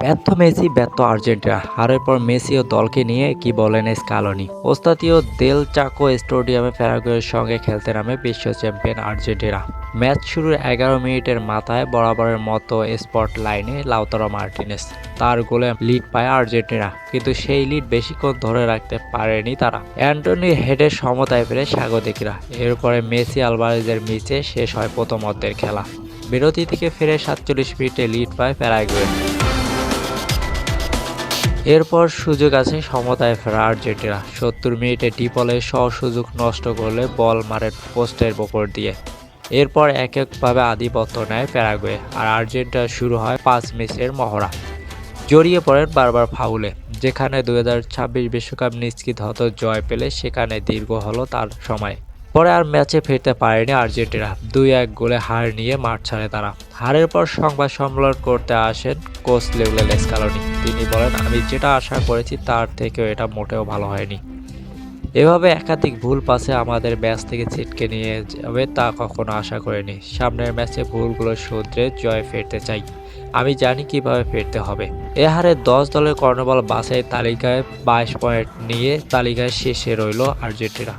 ব্যর্থ মেসি, ব্যর্থ আর্জেন্টিনা। হারের পর মেসি ও দলকে নিয়ে কি বলেন স্কালোনি? ওস্তাদীয় দেল চাকো স্টেডিয়ামে প্যারাগুয়ের সঙ্গে খেলতে নামে বিশ্ব চ্যাম্পিয়ন আর্জেন্টিনা। ম্যাচ শুরুর এগারো মিনিটের মাথায় বরাবরের মতো স্পট লাইনে লাউতারো মার্টিনেস। তার গোলে লিড পায় আর্জেন্টিনা, কিন্তু সেই লিড বেশিক্ষণ ধরে রাখতে পারেনি তারা। অ্যান্টনি হেডের সমতায় পেরে স্বাগতিকরা। এরপরে মেসি আলভারেজের মিচে শেষ হয় প্রথম অর্ধের খেলা। বিরতি থেকে ফিরে সাতচল্লিশ মিনিটে লিড পায় প্যারাগুয়ে এরপর সুযোগ আছে সমতায় ফেরা আর্জেন্টিনা সত্তর মিনিটে ডিপলে সহ সুযোগ নষ্ট করলে বল মারে পোস্টের ওপর দিয়ে। এরপর এক একভাবে আধিপত্য নেয় প্যারাগুয়ে, আর আর্জেন্টিনা শুরু হয় পাঁচ ম্যাচের মহড়া। জড়িয়ে পড়েন বারবার ফাউলে, যেখানে দুই বিশ্বকাপ নিশ্চিত হতো জয় পেলে সেখানে দীর্ঘ হলো তার সময়। পরে আর ম্যাচে ফিরতে পারেনি আর্জেন্টিনা, দুই এক গোলে হার নিয়ে মাঠ ছাড়ে তারা। হারের পর সংবাদ সম্মেলন করতে আসেন কোচ লেউলেল স্কালোনি তিনি বলেন, আমি যেটা আশা করেছি তার থেকেও এটা মোটেও ভালো হয়নি। এভাবে একাধিক ভুল পাসে আমাদের ম্যাচ থেকে ছিটকে নিয়ে যাবে তা কখনো আশা করিনি। সামনের ম্যাচে ভুলগুলো শুধরে জয় ফিরতে চাই। আমি জানি কীভাবে ফিরতে হবে। এ হারে দশ দলের কর্ণবল বাছাই তালিকায় বাইশ পয়েন্ট নিয়ে তালিকায় শেষে রইল আর্জেন্টিনা।